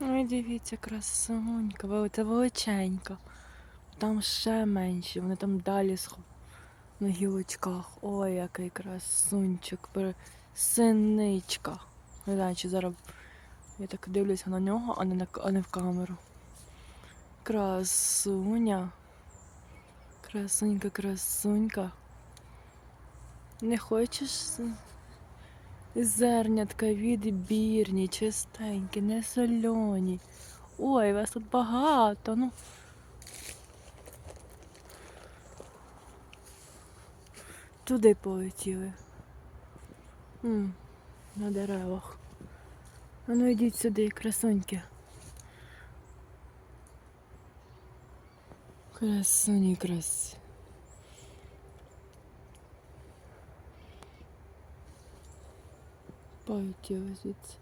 Ой, дивіться, красунька, це величенька. Там ще менші, вони там далі на гілочках. Ой, який красунчик, синичка. Не знаю, чи зараз я так дивлюся на нього, а не, на, а не в камеру. Красуня. Красунька, красунька. Не хочеш зернятка відбірні, чистенькі, не сольоні. Ой, вас тут багато. Ну. Туди полетіли. М, на деревах. А ну йдіть сюди, красуньки. Красуні, крас. Полетіли звідси.